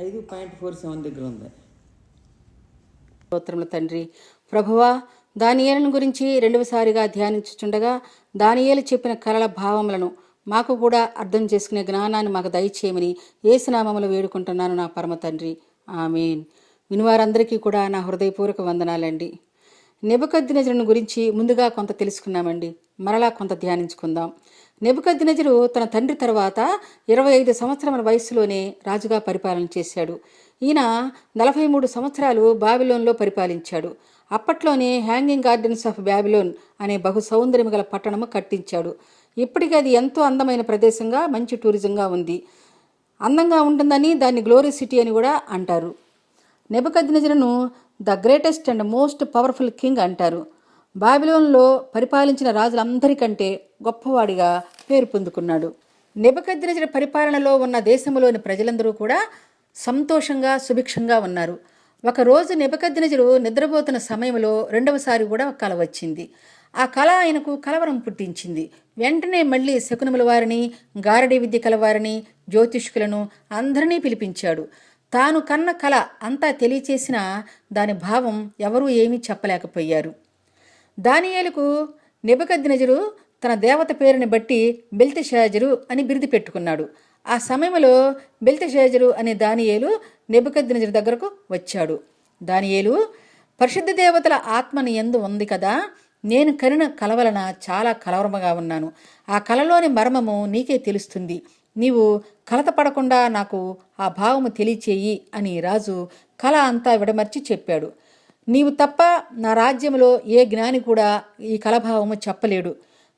ఐదు point four seven దగ్గర ఉంది స్తోత్రముల తండ్రి. ప్రభువా దానియేలను గురించి రెండవసారిగా ధ్యానించుచుండగా దానియేలు చెప్పిన కలల భావములను మాకు కూడా అర్థం చేసుకునే జ్ఞానాన్ని మాకు దయచేయమని ఏసునామములు వేడుకుంటున్నాను నా పరమ తండ్రి. ఆమెన్. వినివారందరికీ కూడా నా హృదయపూర్వక వందనాలండి. నెబుకద్దినజరుని గురించి ముందుగా కొంత తెలుసుకున్నామండి. మరలా కొంత ధ్యానించుకుందాం. నెబుకద్దినజరు తన తండ్రి తర్వాత ఇరవై ఐదు సంవత్సరముల వయస్సులోనే రాజుగా పరిపాలన చేశాడు. ఈయన నలభై మూడు సంవత్సరాలు బాబిలోన్లో పరిపాలించాడు. అప్పట్లోనే హ్యాంగింగ్ గార్డెన్స్ ఆఫ్ బాబిలోన్ అనే బహు సౌందర్యం గల పట్టణము కట్టించాడు. ఇప్పటికీ అది ఎంతో అందమైన ప్రదేశంగా మంచి టూరిజంగా ఉంది. అందంగా ఉంటుందని దాన్ని గ్లోరీ సిటీ అని కూడా అంటారు. నెబకద్నజరును the greatest and most powerful king అంటారు. బాబిలోన్లో పరిపాలించిన రాజులందరికంటే గొప్పవాడిగా పేరు పొందుకున్నాడు. నిబకద్రజర పరిపాలనలో ఉన్న దేశంలోని ప్రజలందరూ కూడా సంతోషంగా సుభిక్షంగా ఉన్నారు. ఒకరోజు నిబకద్రజుడు నిద్రపోతున్న సమయంలో రెండవసారి కూడా ఒక కల వచ్చింది. ఆ కళ ఆయనకు కలవరం పుట్టించింది. వెంటనే మళ్ళీ శకునముల వారిని గారడి విద్య కలవారిని జ్యోతిష్కులను అందరినీ పిలిపించాడు. తాను కన్న కళ అంతా తెలియచేసిన దాని భావం ఎవరూ ఏమీ చెప్పలేకపోయారు. దానియేలుకు నెబకద్నజరు తన దేవత పేరుని బట్టి బెల్తెషాజరు అని బిరుదు పెట్టుకున్నాడు. ఆ సమయంలో బెల్తెషాజరు అనే దానియేలు నెబకద్నజరు దగ్గరకు వచ్చాడు. దానియేలు పరిశుద్ధ దేవతల ఆత్మని ఎందు ఉంది కదా నేను కరిన కలవలన చాలా కలవరముగా ఉన్నాను. ఆ కలలోని మర్మము నీకే తెలుస్తుంది. నీవు కలత పడకుండా నాకు ఆ భావము తెలియచేయి అని రాజు కళ అంతా విడమర్చి చెప్పాడు. నీవు తప్ప నా రాజ్యంలో ఏ జ్ఞాని కూడా ఈ కలభావము చెప్పలేడు.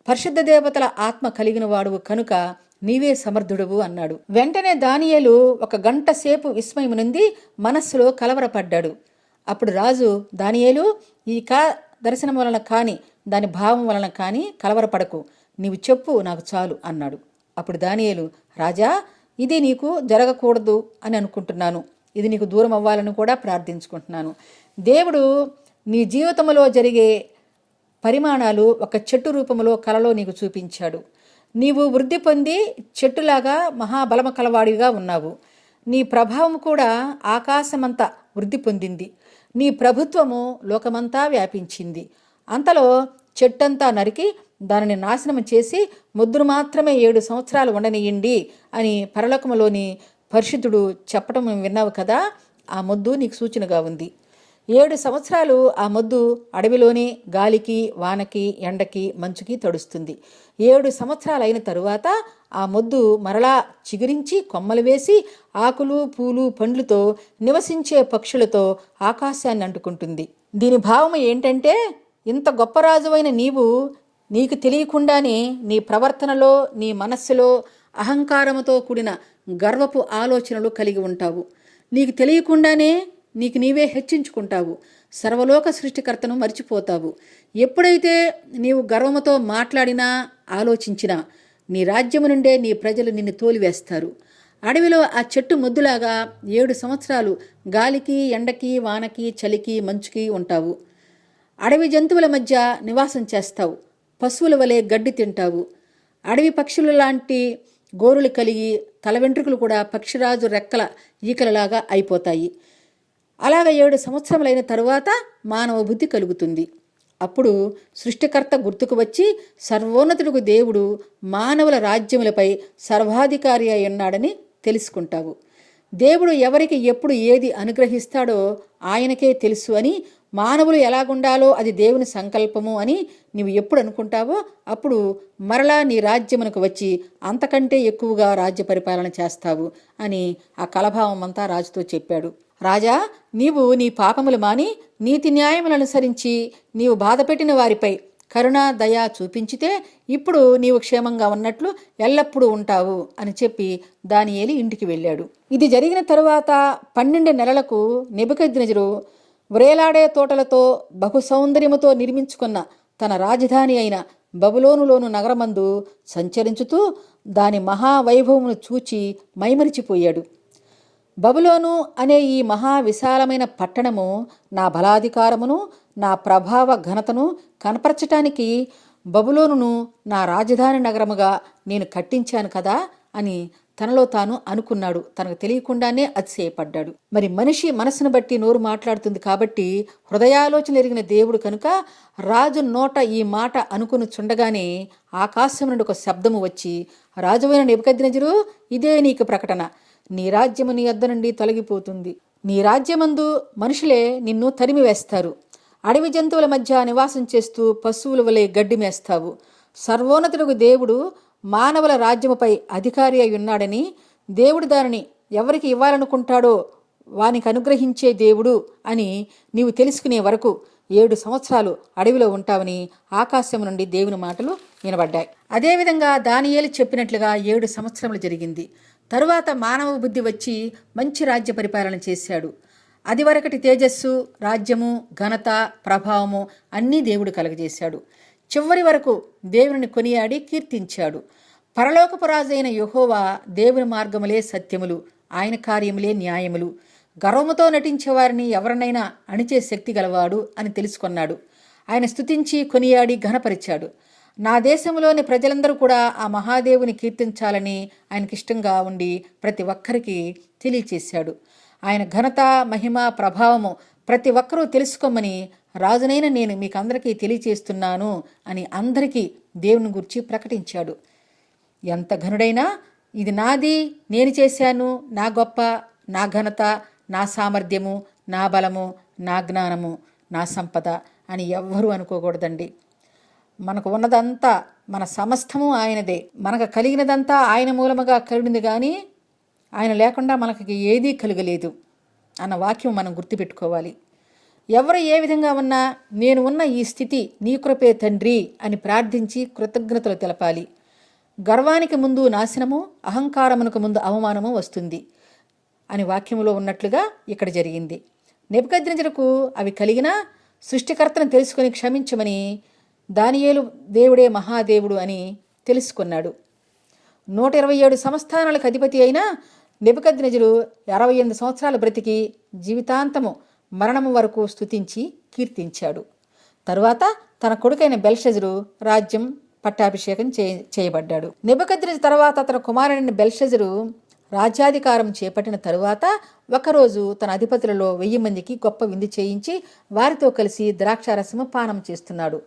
పరిశుద్ధ దేవతల ఆత్మ కలిగిన వాడువు కనుక నీవే సమర్థుడువు అన్నాడు. వెంటనే దానియేలు ఒక గంట సేపు విస్మయం నుండి మనస్సులో కలవరపడ్డాడు. అప్పుడు రాజు దానియేలు ఈ కా దర్శనం వలన కానీ దాని భావం వలన కానీ కలవరపడకు. నీవు చెప్పు నాకు చాలు అన్నాడు. అప్పుడు దానియేలు రాజా ఇది నీకు జరగకూడదు అని అనుకుంటున్నాను. ఇది నీకు దూరం అవ్వాలని కూడా ప్రార్థించుకుంటున్నాను. దేవుడు నీ జీవితంలో జరిగే పరిమాణాలు ఒక చెట్టు రూపంలో కలలో నీకు చూపించాడు. నీవు వృద్ధి పొంది చెట్టులాగా మహాబలమ కలవాడిగా ఉన్నావు. నీ ప్రభావం కూడా ఆకాశమంతా వృద్ధి పొందింది. నీ ప్రభుత్వము లోకమంతా వ్యాపించింది. అంతలో చెట్టంతా నరికి దానిని నాశనం చేసి ముద్దును మాత్రమే ఏడు సంవత్సరాలు ఉండనియండి అని పరలోకములోని పరిశుద్ధుడు చెప్పటం విన్నావు కదా ఆ మొద్దు నీకు సూచనగా ఉంది. ఏడు సంవత్సరాలు ఆ మొద్దు అడవిలోనే గాలికి వానకి ఎండకి మంచుకి తడుస్తుంది. ఏడు సంవత్సరాలు అయిన తరువాత ఆ మొద్దు మరలా చిగురించి కొమ్మలు వేసి ఆకులు పూలు పండ్లతో నివసించే పక్షులతో ఆకాశాన్ని అంటుకుంటుంది. దీని భావం ఏంటంటే ఇంత గొప్ప రాజువైన నీవు నీకు తెలియకుండానే నీ ప్రవర్తనలో నీ మనస్సులో అహంకారముతో కూడిన గర్వపు ఆలోచనలు కలిగి ఉంటావు. నీకు తెలియకుండానే నీకు నీవే హెచ్చించుకుంటావు. సర్వలోక సృష్టికర్తను మర్చిపోతావు. ఎప్పుడైతే నీవు గర్వముతో మాట్లాడినా ఆలోచించినా నీ రాజ్యము నుండే నీ ప్రజలు నిన్ను తోలివేస్తారు. అడవిలో ఆ చెట్టు ముద్దులాగా ఏడు సంవత్సరాలు గాలికి ఎండకి వానకి చలికి మంచుకి ఉంటావు. అడవి జంతువుల మధ్య నివాసం చేస్తావు. పశువుల వలె గడ్డి తింటావు. అడవి పక్షులు లాంటి గోరులు కలిగి తల వెంట్రుకలు కూడా పక్షిరాజు రెక్కల ఈకలలాగా అయిపోతాయి. అలాగ ఏడు సంవత్సరములైన తరువాత మానవ బుద్ధి కలుగుతుంది. అప్పుడు సృష్టికర్త గుర్తుకు వచ్చి సర్వోన్నతుడుకు దేవుడు మానవుల రాజ్యములపై సర్వాధికారి అయి ఉన్నాడని తెలుసుకుంటావు. దేవుడు ఎవరికి ఎప్పుడు ఏది అనుగ్రహిస్తాడో ఆయనకే తెలుసు అని మానవులు ఎలాగుండాలో అది దేవుని సంకల్పము అని నీవు ఎప్పుడు అనుకుంటావో అప్పుడు మరలా నీ రాజ్యమునకు వచ్చి అంతకంటే ఎక్కువగా రాజ్య పరిపాలన చేస్తావు అని ఆ కలభావం అంతా రాజుతో చెప్పాడు. రాజా నీవు నీ పాపములు మాని నీతి న్యాయములను అనుసరించి నీవు బాధపెట్టిన వారిపై కరుణ దయ చూపించితే ఇప్పుడు నీవు క్షేమంగా ఉన్నట్లు ఎల్లప్పుడూ ఉంటావు అని చెప్పి దానియేలి ఇంటికి వెళ్ళాడు. ఇది జరిగిన తరువాత పన్నెండు నెలలకు నెబుకద్నజరు వ్రేలాడే తోటలతో బహు సౌందర్యముతో నిర్మించుకున్న తన రాజధాని అయిన బబులోనులోను నగరమందు సంచరించుతూ దాని మహావైభవమును చూచి మైమరిచిపోయాడు. బబులోను అనే ఈ మహా విశాలమైన పట్టణము నా బలాధికారమును నా ప్రభావ ఘనతను కనపరచటానికి బబులోనును నా రాజధాని నగరముగా నేను కట్టించాను కదా అని తనలో తాను అనుకున్నాడు. తనకు తెలియకుండానే అతిశయపడ్డాడు. మరి మనిషి మనసును బట్టి నోరు మాట్లాడుతుంది కాబట్టి హృదయాలోచన ఎరిగిన దేవుడు కనుక రాజు నోట ఈ మాట అనుకుని చుండగానే ఆకాశం నుండి ఒక శబ్దము వచ్చి రాజువైన నిబద్ధినజరు ఇదే నీకు ప్రకటన. నీ రాజ్యము నీ యొద్ద నుండి తొలగిపోతుంది. నీ రాజ్యమందు మనుషులే నిన్ను తరిమి వేస్తారు. అడవి జంతువుల మధ్య నివాసం చేస్తూ పశువుల వలె గడ్డి మేస్తావు. సర్వోన్నతుడు దేవుడు మానవుల రాజ్యముపై అధికారి అయి ఉన్నాడని దేవుడు దానిని ఎవరికి ఇవ్వాలనుకుంటాడో వానికి అనుగ్రహించే దేవుడు అని నీవు తెలుసుకునే వరకు ఏడు సంవత్సరాలు అడవిలో ఉంటావని ఆకాశం నుండి దేవుని మాటలు వినబడ్డాయి. అదేవిధంగా దానియేలు చెప్పినట్లుగా ఏడు సంవత్సరములు జరిగింది. తరువాత మానవ బుద్ధి వచ్చి మంచి రాజ్య పరిపాలన చేశాడు. అది వరకటి తేజస్సు రాజ్యము ఘనత ప్రభావము అన్నీ దేవుడు కలగజేశాడు. చివరి వరకు దేవుని కొనియాడి కీర్తించాడు. పరలోకపురాజైన యహోవా దేవుని మార్గములే సత్యములు ఆయన కార్యములే న్యాయములు. గర్వముతో నటించే వారిని ఎవరినైనా అణిచే శక్తి గలవాడు అని తెలుసుకున్నాడు. ఆయన స్తుతించి కొనియాడి ఘనపరిచాడు. నా దేశంలోని ప్రజలందరూ కూడా ఆ మహాదేవుని కీర్తించాలని ఆయనకిష్టంగా ఉండి ప్రతి ఒక్కరికి తెలియచేశాడు. ఆయన ఘనత మహిమ ప్రభావము ప్రతి ఒక్కరూ తెలుసుకోమని రాజునైన నేను మీకు అందరికీ తెలియచేస్తున్నాను అని అందరికీ దేవుని గురించి ప్రకటించాడు. ఎంత ఘనుడైనా ఇది నాది నేను చేశాను నా గొప్ప నా ఘనత నా సామర్థ్యము నా బలము నా జ్ఞానము నా సంపద అని ఎవ్వరూ అనుకోకూడదండి. మనకు ఉన్నదంతా మన సమస్తము ఆయనదే. మనకు కలిగినదంతా ఆయన మూలముగా కలిగింది కానీ ఆయన లేకుండా మనకి ఏదీ కలగలేదు అన్న వాక్యం మనం గుర్తుపెట్టుకోవాలి. ఎవరు ఏ విధంగా ఉన్నా నేను ఉన్న ఈ స్థితి నీ కృపే తండ్రి అని ప్రార్థించి కృతజ్ఞతలు తెలపాలి. గర్వానికి ముందు నాశనము అహంకారమునకు ముందు అవమానము వస్తుంది అని వాక్యములో ఉన్నట్లుగా ఇక్కడ జరిగింది. నెపకద్రించలకు అవి కలిగినా సృష్టికర్తను తెలుసుకొని క్షమించమని దానియేలు దేవుడే మహాదేవుడు అని తెలుసుకున్నాడు. నూట ఇరవై ఏడు సంస్థానాలకు అధిపతి అయిన నెబుకద్నెజరు అరవై ఎనిమిది సంవత్సరాలు బ్రతికి జీవితాంతము మరణము వరకు స్తుతించి కీర్తించాడు. తరువాత తన కొడుకైన బెల్షజరు రాజ్యం పట్టాభిషేకం చే చేయబడ్డాడు. నెబుకద్నెజరు తర్వాత తన కుమారుడైన బెల్షజరు రాజ్యాధికారం చేపట్టిన తరువాత ఒకరోజు తన అధిపతులలో వెయ్యి మందికి గొప్ప విందు చేయించి వారితో కలిసి ద్రాక్షారసము పానం చేస్తున్నాడు.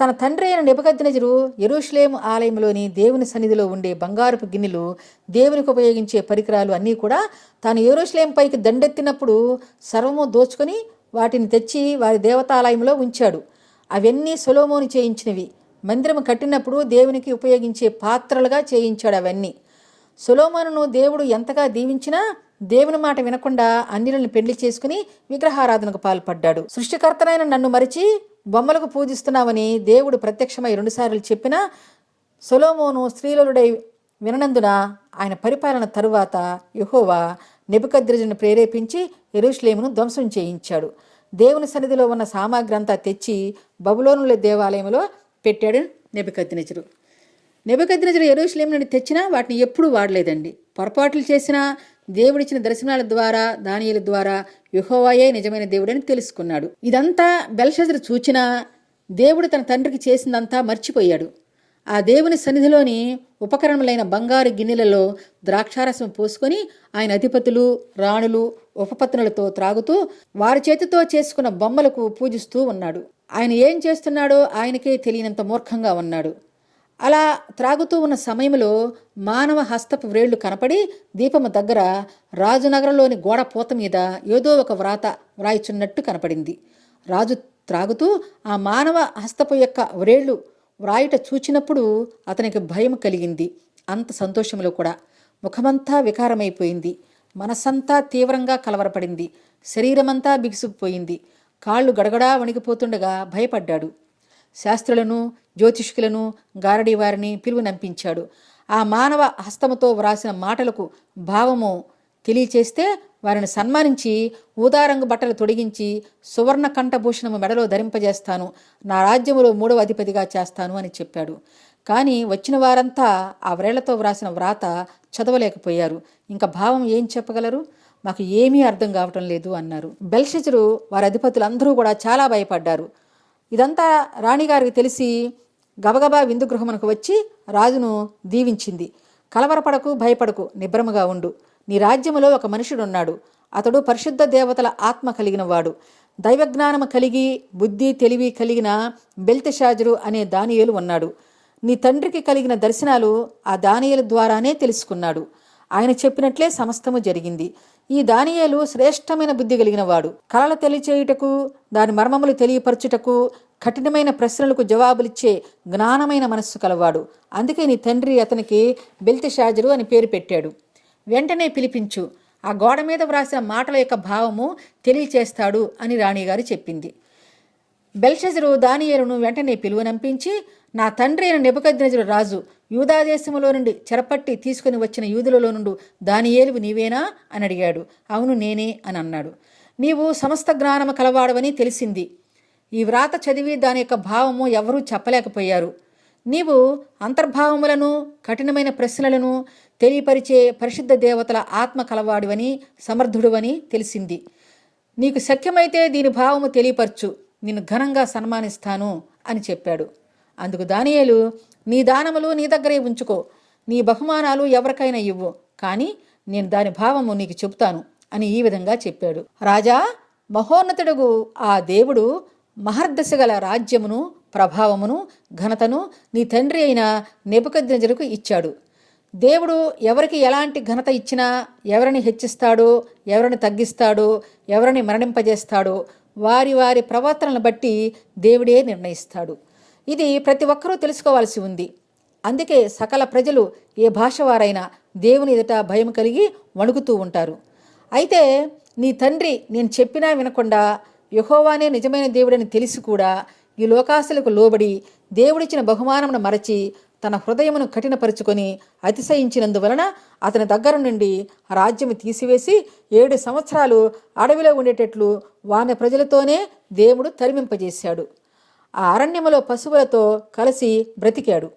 తన తండ్రి అయిన నెబదజ్జరు ఎరుషలేము ఆలయంలోని దేవుని సన్నిధిలో ఉండే బంగారపు గిన్నెలు దేవునికి ఉపయోగించే పరికరాలు అన్నీ కూడా తాను ఎరుషులేం పైకి దండెత్తినప్పుడు సర్వము దోచుకొని వాటిని తెచ్చి వారి దేవతాలయంలో ఉంచాడు. అవన్నీ సొలోమోని చేయించినవి. మందిరం కట్టినప్పుడు దేవునికి ఉపయోగించే పాత్రలుగా చేయించాడు అవన్నీ. సొలోమోనును దేవుడు ఎంతగా దీవించినా దేవుని మాట వినకుండా అన్నిలను పెళ్ళి చేసుకుని విగ్రహారాధనకు పాల్పడ్డాడు. సృష్టికర్తనైన నన్ను మరిచి బొమ్మలకు పూజిస్తున్నావని దేవుడు ప్రత్యక్షమై రెండుసార్లు చెప్పినా సొలోమోను స్త్రీలలుడై విననందున ఆయన పరిపాలన తరువాత యహోవా నెబుకద్రజను ప్రేరేపించి ఎరుష్లేమును ధ్వంసం చేయించాడు. దేవుని సన్నిధిలో ఉన్న సామాగ్రి అంతా తెచ్చి బబులోనుల దేవాలయంలో పెట్టాడు నెబుకద్నెజరు. నెబదజ్జరు ఎరుషలేం నుండి తెచ్చినా వాటిని ఎప్పుడూ వాడలేదండి. పొరపాట్లు చేసినా దేవుడిచ్చిన దర్శనాల ద్వారా దానియుల ద్వారా యుహోవాయే నిజమైన దేవుడని తెలుసుకున్నాడు. ఇదంతా బెల్షజర్ చూచినా దేవుడు తన తండ్రికి చేసిందంతా మర్చిపోయాడు. ఆ దేవుని సన్నిధిలోని ఉపకరణములైన బంగారు గిన్నెలలో ద్రాక్షారసం పోసుకొని ఆయన అధిపతులు రాణులు ఉపపత్నులతో త్రాగుతూ వారి చేతితో చేసుకున్న బొమ్మలకు పూజిస్తూ ఉన్నాడు. ఆయన ఏం చేస్తున్నాడో ఆయనకే తెలియనంత మూర్ఖంగా ఉన్నాడు. అలా త్రాగుతూ ఉన్న సమయంలో మానవ హస్తపు వ్రేళ్ళు కనపడి దీపము దగ్గర రాజునగరంలోని గోడ పూత మీద ఏదో ఒక వ్రాత వ్రాయిచున్నట్టు కనపడింది. రాజు త్రాగుతూ ఆ మానవ హస్తపు యొక్క వ్రేళ్ళు వ్రాయుట చూచినప్పుడు అతనికి భయం కలిగింది. అంత సంతోషంలో కూడా ముఖమంతా వికారమైపోయింది. మనసంతా తీవ్రంగా కలవరపడింది. శరీరమంతా బిగుసుకుపోయింది. కాళ్ళు గడగడా వణికిపోతుండగా భయపడ్డాడు. శాస్త్రులను జ్యోతిష్కులను గారడి వారిని పిలువనంపించాడు ఆ మానవ హస్తముతో వ్రాసిన మాటలకు భావము తెలియచేస్తే వారిని సన్మానించి ఊదారంగు బట్టలు తొడిగించి సువర్ణ కంఠభూషణము మెడలో ధరింపజేస్తాను. నా రాజ్యములో మూడవ అధిపతిగా చేస్తాను అని చెప్పాడు. కానీ వచ్చిన వారంతా ఆ వ్రేళ్ళతో వ్రాసిన వ్రాత చదవలేకపోయారు. ఇంకా భావం ఏం చెప్పగలరు? మాకు ఏమీ అర్థం కావటం లేదు అన్నారు. బెల్షజరు వారి అధిపతులందరూ కూడా చాలా భయపడ్డారు. ఇదంతా రాణిగారికి తెలిసి గబగబా విందు గృహమునకు వచ్చి రాజును దీవించింది. కలవరపడకు భయపడకు నిబ్రముగా ఉండు. నీ రాజ్యములో ఒక మనుషుడున్నాడు. అతడు పరిశుద్ధ దేవతల ఆత్మ కలిగినవాడు. దైవజ్ఞానము కలిగి బుద్ధి తెలివి కలిగిన బెల్తెషాజరు అనే దానియేలు ఉన్నాడు. నీ తండ్రికి కలిగిన దర్శనాలు ఆ దానియేలు ద్వారానే తెలుసుకున్నాడు. ఆయన చెప్పినట్లే సమస్తము జరిగింది. ఈ దానియేలు శ్రేష్టమైన బుద్ధి కలిగినవాడు. కళలు తెలియచేయుటకు దాని మర్మములు తెలియపరచుటకు కఠినమైన ప్రశ్నలకు జవాబులిచ్చే జ్ఞానమైన మనస్సు కలవాడు. అందుకే నీ తండ్రి అతనికి బెల్తెషాజరు అని పేరు పెట్టాడు. వెంటనే పిలిపించు ఆ గోడ మీద వ్రాసిన మాటల యొక్క భావము తెలియచేస్తాడు అని రాణిగారు చెప్పింది. బెల్షజరు దానియేలును వెంటనే పిలువనంపించి నా తండ్రి అయిన నిపకజ్ఞజుడు రాజు యూదాదేశములో నుండి చెరపట్టి తీసుకుని వచ్చిన యూదులలో నుండి దానియేలువు నీవేనా అని అడిగాడు. అవును నేనే అని అన్నాడు. నీవు సమస్త జ్ఞానము కలవాడవని తెలిసింది. ఈ వ్రాత చదివి దాని యొక్క భావము ఎవరూ చెప్పలేకపోయారు. నీవు అంతర్భావములను కఠినమైన ప్రశ్నలను తెలియపరిచే పరిశుద్ధ దేవతల ఆత్మ కలవాడివని సమర్థుడువని తెలిసింది. నీకు శక్యమైతే దీని భావము తెలియపరచు. నిన్ను ఘనంగా సన్మానిస్తాను అని చెప్పాడు. అందుకు దానియేలు నీ దానములు నీ దగ్గరే ఉంచుకో. నీ బహుమానాలు ఎవరికైనా ఇవ్వు. కానీ నేను దాని భావము నీకు చెబుతాను అని ఈ విధంగా చెప్పాడు. రాజా మహోన్నతుడుగు ఆ దేవుడు మహర్దశ గల రాజ్యమును ప్రభావమును ఘనతను నీ తండ్రి అయిన నెబుకద్నెజరుకు ఇచ్చాడు. దేవుడు ఎవరికి ఎలాంటి ఘనత ఇచ్చినా ఎవరిని హెచ్చిస్తాడో ఎవరిని తగ్గిస్తాడో ఎవరిని మరణింపజేస్తాడో వారి వారి ప్రవర్తనను బట్టి దేవుడే నిర్ణయిస్తాడు. ఇది ప్రతి ఒక్కరూ తెలుసుకోవాల్సి ఉంది. అందుకే సకల ప్రజలు ఏ భాష వారైనా దేవుని ఎదుట భయం కలిగి వణుకుతూ ఉంటారు. అయితే నీ తండ్రి నేను చెప్పినా వినకుండా యహోవానే నిజమైన దేవుడని తెలిసి కూడా ఈ లోకాశలకు లోబడి దేవుడిచ్చిన బహుమానమును మరచి తన హృదయమును కఠినపరుచుకొని అతిశయించినందువలన అతని దగ్గర నుండి రాజ్యము తీసివేసి ఏడు సంవత్సరాలు అడవిలో ఉండేటట్లు వాని ప్రజలతోనే దేవుడు తరిమింపజేశాడు. ఆ అరణ్యములో పశువులతో కలిసి బ్రతికాడు.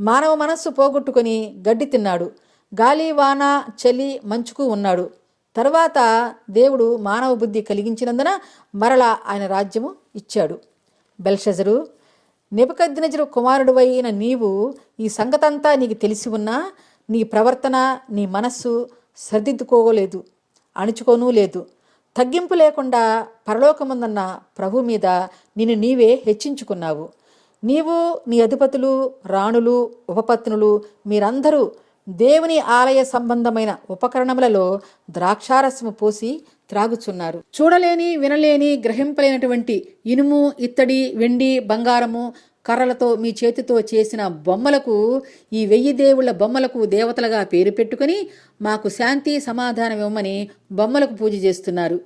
మానవ మనస్సు పోగొట్టుకొని గడ్డి తిన్నాడు. గాలి వాన చలి మంచుకు ఉన్నాడు. తర్వాత దేవుడు మానవ బుద్ధి కలిగించినందున మరలా ఆయన రాజ్యము ఇచ్చాడు. బెల్షజరు నెబుకద్నెజరు కుమారుడువైన నీవు ఈ సంగతంతా నీకు తెలిసి ఉన్నా నీ ప్రవర్తన నీ మనస్సు సర్దిద్దుకోలేదు అణుచుకోనూ లేదు. తగ్గింపు లేకుండా పరలోకముందన్న ప్రభు మీద నిన్ను నీవే హెచ్చించుకున్నావు. నీవు నీ అధిపతులు రాణులు ఉపపత్నులు మీరందరూ దేవుని ఆలయ సంబంధమైన ఉపకరణములలో ద్రాక్షారసము పోసి త్రాగుచున్నారు. చూడలేని వినలేని గ్రహింపలేనటువంటి ఇనుము ఇత్తడి వెండి బంగారము కర్రలతో మీ చేతితో చేసిన బొమ్మలకు ఈ వెయ్యి దేవుళ్ళ బొమ్మలకు దేవతలుగా పేరు పెట్టుకుని మాకు శాంతి సమాధానం ఇవ్వమని బొమ్మలకు పూజ చేస్తున్నారు.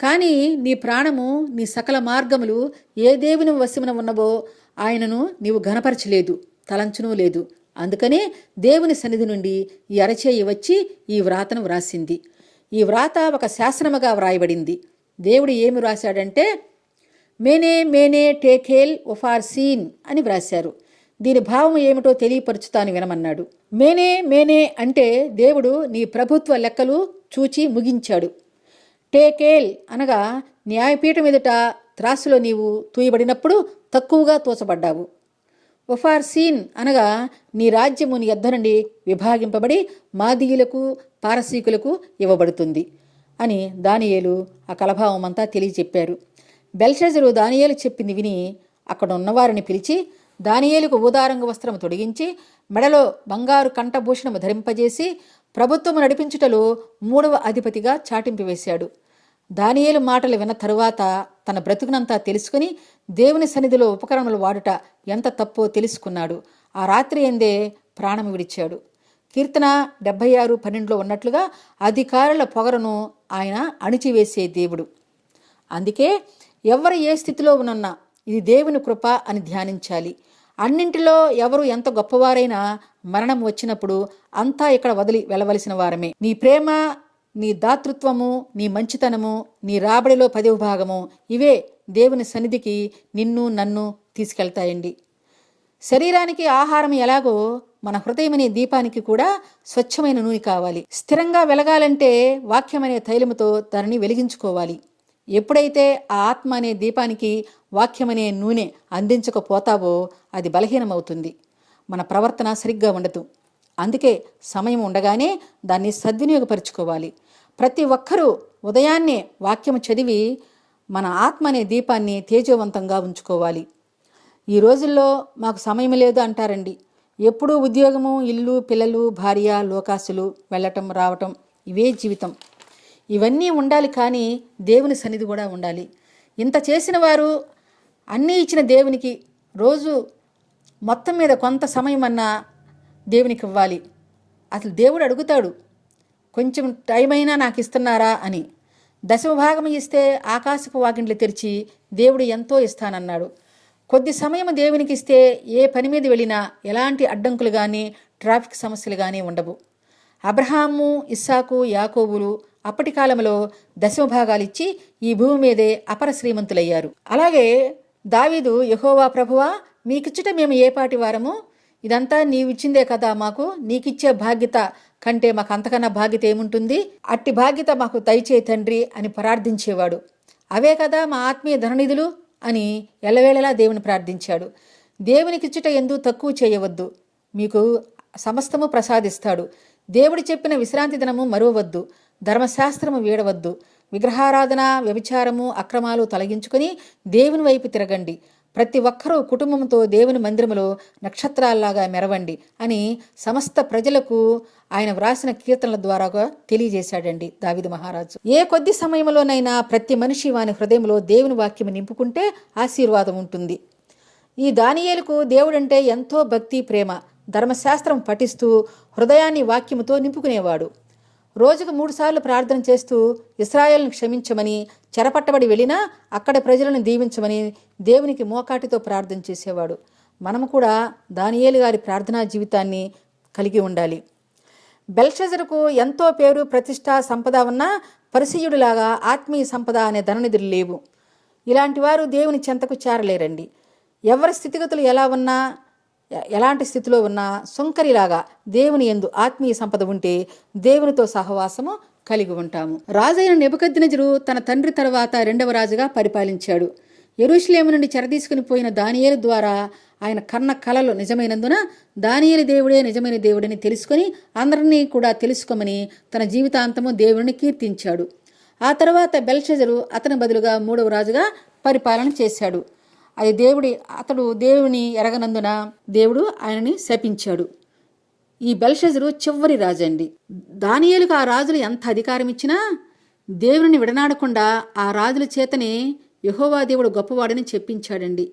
కానీ నీ ప్రాణము నీ సకల మార్గములు ఏ దేవుని వశమున ఉన్నవో ఆయనను నీవు ఘనపరచలేదు తలంచునూ లేదు. అందుకనే దేవుని సన్నిధి నుండి ఈ అరచేయి వచ్చి ఈ వ్రాతను వ్రాసింది. ఈ వ్రాత ఒక శాసనముగా వ్రాయబడింది. దేవుడు ఏమి వ్రాశాడంటే మేనే మేనే టేఖేల్ ఒఫార్సీన్ అని వ్రాశారు. దీని భావం ఏమిటో తెలియపరుచుతాను వినమన్నాడు. మేనే మేనే అంటే దేవుడు నీ ప్రభుత్వ లెక్కలు చూచి ముగించాడు. టేకేల్ అనగా న్యాయపీఠం ఎదుట త్రాసులో నీవు తూయబడినప్పుడు తక్కువగా తోచబడ్డావు. ఒఫార్సీన్ అనగా నీ రాజ్యము నీ యొద్ద నుండి విభాగింపబడి మాదీయులకు పారసీకులకు ఇవ్వబడుతుంది అని దానియేలు ఆ కలభావం అంతా తెలియచెప్పారు బెల్షజరు దానియేలు చెప్పింది విని అక్కడ ఉన్నవారిని పిలిచి దానియేలుకు ఊదారంగ వస్త్రము తొడిగించి మెడలో బంగారు కంఠభూషణము ధరింపజేసి ప్రభుత్వము నడిపించుటలో మూడవ అధిపతిగా చాటింపివేశాడు దానియేలు మాటలు విన్న తరువాత తన బ్రతుకునంతా తెలుసుకుని దేవుని సన్నిధిలో ఉపకరణములు వాడుట ఎంత తప్పో తెలుసుకున్నాడు. ఆ రాత్రి ఎందే ప్రాణం విడిచాడు. కీర్తన డెబ్బై ఆరు పన్నెండులో ఉన్నట్లుగా అధికారుల పొగరను ఆయన అణిచివేసే దేవుడు. అందుకే ఎవరు ఏ స్థితిలో ఉన్నా ఇది దేవుని కృప అని ధ్యానించాలి. అన్నింటిలో ఎవరు ఎంత గొప్పవారైనా మరణం వచ్చినప్పుడు అంతా ఇక్కడ వదిలి వెళ్ళవలసిన వారమే. నీ ప్రేమ నీ దాతృత్వము నీ మంచితనము నీ రాబడిలో పదవి భాగము ఇవే దేవుని సన్నిధికి నిన్ను నన్ను తీసుకెళ్తాయండి. శరీరానికి ఆహారం ఎలాగో మన హృదయమనే దీపానికి కూడా స్వచ్ఛమైన నూనె కావాలి. స్థిరంగా వెలగాలంటే వాక్యమనే తైలముతో దానిని వెలిగించుకోవాలి. ఎప్పుడైతే ఆ ఆత్మ అనే దీపానికి వాక్యమనే నూనె అందించకపోతావో అది బలహీనమవుతుంది. మన ప్రవర్తన సరిగ్గా ఉండదు. అందుకే సమయం ఉండగానే దాన్ని సద్వినియోగపరుచుకోవాలి. ప్రతి ఒక్కరూ ఉదయాన్నే వాక్యం చదివి మన ఆత్మ అనే దీపాన్ని తేజవంతంగా ఉంచుకోవాలి. ఈ రోజుల్లో మాకు సమయం లేదు అంటారండి. ఎప్పుడూ ఉద్యోగము ఇల్లు పిల్లలు భార్య లోకాసులు వెళ్ళటం రావటం ఇవే జీవితం. ఇవన్నీ ఉండాలి కానీ దేవుని సన్నిధి కూడా ఉండాలి. ఇంత చేసిన వారు అన్నీ ఇచ్చిన దేవునికి రోజు మొత్తం మీద కొంత సమయం అన్నా దేవునికి ఇవ్వాలి. అసలు దేవుడు అడుగుతాడు కొంచెం టైం అయినా నాకు ఇస్తున్నారా? అని. దశమ భాగం ఇస్తే ఆకాశపు వాకిండ్లు తెరిచి దేవుడు ఎంతో ఇస్తానన్నాడు. కొద్ది సమయం దేవునికి ఇస్తే ఏ పని మీద వెళ్ళినా ఎలాంటి అడ్డంకులు కానీ ట్రాఫిక్ సమస్యలు కానీ ఉండవు. అబ్రహాము ఇస్సాకు యాకోబులు అప్పటి కాలంలో దశమ భాగాలు ఇచ్చి ఈ భూమి మీదే అపర శ్రీమంతులయ్యారు. అలాగే దావీదు యహోవా ప్రభువా మీకిచ్చుట మేము ఏ పాటి వారము? ఇదంతా నీవిచ్చిందే కదా మాకు నీకిచ్చే బాధ్యత కంటే మాకు అంతకన్నా బాధ్యత ఏముంటుంది అట్టి బాధ్యత మాకు దయచే తండ్రి అని ప్రార్థించేవాడు. అవే కదా మా ఆత్మీయ ధననిధులు అని ఎల్లవేళలా దేవుని ప్రార్థించాడు. దేవునికిచ్చుట ఎందు తక్కువ చేయవద్దు. మీకు సమస్తము ప్రసాదిస్తాడు. దేవుడు చెప్పిన విశ్రాంతి దినము మరువవద్దు. ధర్మశాస్త్రము వీడవద్దు. విగ్రహారాధన వ్యభిచారము అక్రమాలు తొలగించుకుని దేవుని వైపు తిరగండి. ప్రతి ఒక్కరూ కుటుంబంతో దేవుని మందిరములో నక్షత్రాల్లాగా మెరవండి అని సమస్త ప్రజలకు ఆయన వ్రాసిన కీర్తనల ద్వారా తెలియజేశాడండి దావిద మహారాజు. ఏ కొద్ది సమయంలోనైనా ప్రతి మనిషి వాని హృదయంలో దేవుని వాక్యం నింపుకుంటే ఆశీర్వాదం ఉంటుంది. ఈ దానియేలకు దేవుడంటే ఎంతో భక్తి ప్రేమ. ధర్మశాస్త్రం పఠిస్తూ హృదయాన్ని వాక్యముతో నింపుకునేవాడు. రోజుకు మూడుసార్లు ప్రార్థన చేస్తూ ఇస్రాయేల్ను క్షమించమని చెరపట్టబడి వెళ్ళినా అక్కడ ప్రజలను దీవించమని దేవునికి మోకాటితో ప్రార్థన చేసేవాడు. మనము కూడా దానియేలు గారి ప్రార్థనా జీవితాన్ని కలిగి ఉండాలి. బెల్షజరుకు ఎంతో పేరు ప్రతిష్ట సంపద ఉన్న పరిసీయుడిలాగా ఆత్మీయ సంపద అనే ధననిధులు లేవు. ఇలాంటి వారు దేవుని చెంతకు చేరలేరండి. ఎవరి స్థితిగతులు ఎలా ఉన్నా ఎలాంటి స్థితిలో ఉన్నా సుంకరిలాగా దేవుని ఎందు ఆత్మీయ సంపద ఉంటే దేవునితో సహవాసము కలిగి ఉంటాము. రాజైన నెబుకద్దినజరు తన తండ్రి తర్వాత రెండవ రాజుగా పరిపాలించాడు. ఎరుషులేము నుండి చెరదీసుకుని పోయిన దానియేలు ద్వారా ఆయన కన్న కలలు నిజమైనందున దానియేలు దేవుడే నిజమైన దేవుడని తెలుసుకొని అందరినీ కూడా తెలుసుకోమని తన జీవితాంతము దేవుడిని కీర్తించాడు. ఆ తర్వాత బెల్షజరు అతని బదులుగా మూడవ రాజుగా పరిపాలన చేశాడు. అది దేవుడి అతడు దేవుని ఎరగనందున దేవుడు ఆయనని శపించాడు. ఈ బెల్షజరు చివరి రాజు అండి దానియేలుకు ఆ రాజులు ఎంత అధికారం ఇచ్చినా దేవుని విడనాడకుండా ఆ రాజుల చేతనే యహోవా దేవుడు గొప్పవాడని చెప్పించాడండి.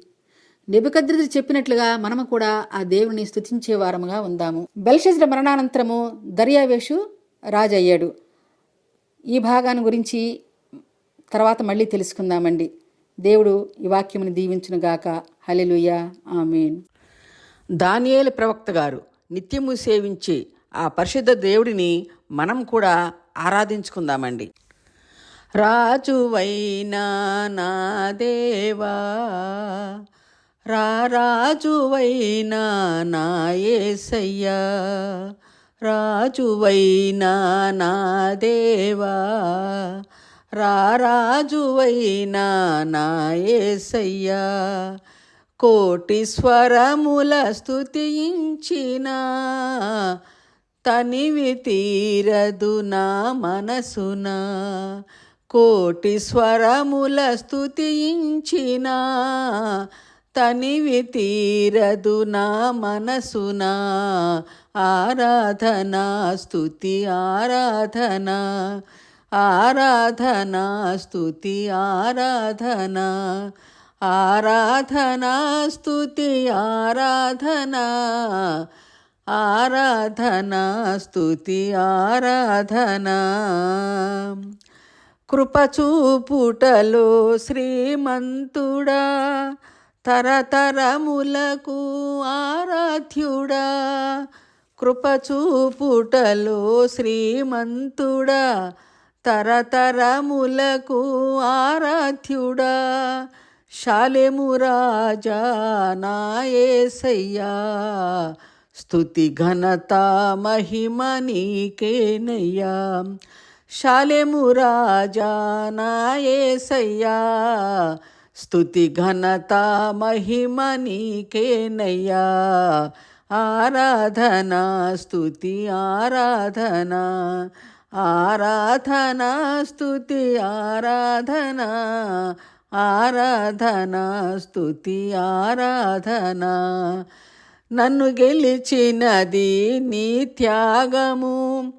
నెబుకద్రిది చెప్పినట్లుగా మనము కూడా ఆ దేవుని స్థుతించేవారముగా ఉందాము. బెల్షజర మరణానంతరము దర్యావేషు రాజు అయ్యాడు ఈ భాగాన్ని గురించి తర్వాత మళ్ళీ తెలుసుకుందామండి. దేవుడు ఈ వాక్యముని దీవించునుగాక హలెలుయ ఆమెన్. దానియేలు ప్రవక్త గారు నిత్యము సేవించి ఆ పరిశుద్ధ దేవుడిని మనం కూడా ఆరాధించుకుందామండి. రాజువైనా నా దేవా రా రాజువైనా నా ఏసయ్యా రాజువైనా నా దేవా రారాజువైనా రాజువైనా నా కోటి స్వరముల స్థుతించిన తనివి తీరదు నా మనసున కోటి స్వరముల స్థుతించిన తనివి తీరదు నా మనసున ఆరాధనా స్తుతి ఆరాధన. ఆరాధనా స్తుతి ఆరాధన ఆరాధనా స్తుతి ఆరాధనా ఆరాధనా స్తుతి ఆరాధనా. కృపచూపుటలో శ్రీమంతుడా తరతరములకు ఆరాధ్యుడా. కృపచూపుటలో శ్రీమంతుడా తరతరములకు ఆరాధ్యుడా శాలెము రాజా నాయసయ్యా స్తుతి ఘనత మహిమ నీకేనయ్యా శాలెము రాజా నాయసయ్యా స్తుతి ఘనత మహిమ నీకేనయ్యా ఆరాధనా స్తుతి ఆరాధనా ఆరాధనా స్థుతి ఆరాధనా ఆరాధనా స్థుతి ఆరాధనా. నన్ను గెలిచినది నీ త్యాగము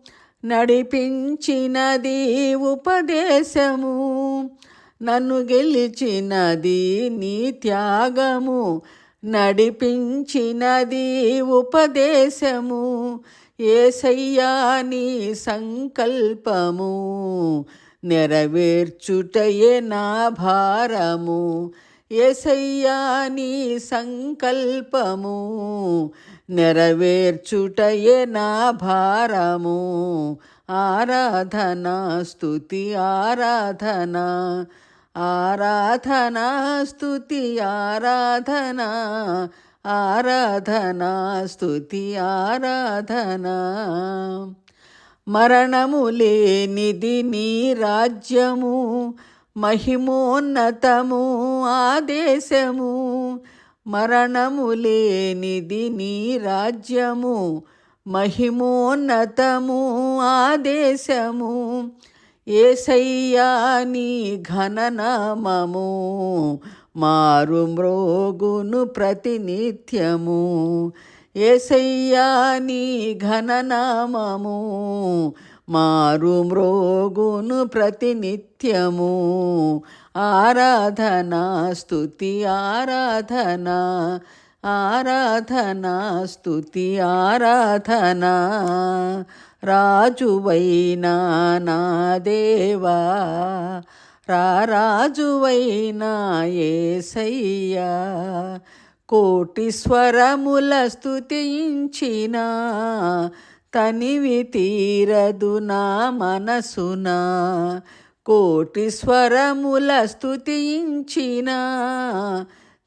నడిపించినది ఉపదేశము. నన్ను గెలిచినది నీ త్యాగము నడిపించినది ఉపదేశము. ఏసయ్యా నీ సంకల్పము నెరవేర్చుటయే నా భారము. ఏసయ్యా నీ సంకల్పము నెరవేర్చుటయే నా భారము. ఆరాధన స్థుతి ఆరాధన ఆరాధన స్థుతి ఆరాధన ఆరాధనా స్థుతి ఆరాధనా. మరణము లేనిది నీ రాజ్యము మహిమోన్నతము ఆదేశము. మరణము లేనిది నీ రాజ్యము మహిమోన్నతము ఆదేశము. ఏసయ్యా నీ ఘననామము మారు మ్రోగును ప్రతినిత్యము. ఏసయ్యా నీ ఘననామము. మారు మ్రోగును ప్రతినిత్యము. ఆరాధనా స్థుతి ఆరాధన ఆరాధనా స్థుతి ఆరాధన. రాజువైనా నా దేవా రారాజువైనా ఏసయ్యా కోటి స్వరముల స్తుతించిన తనివి తీరదు నా మనసున. కోటి స్వరముల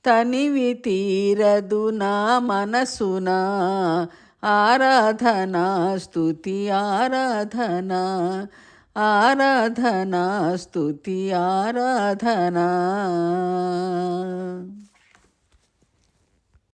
తనివి తీరదు నా మనసున. ఆరాధనా స్తుతి ఆరాధనా. ఆరాధనా స్తుతి ఆరాధనా.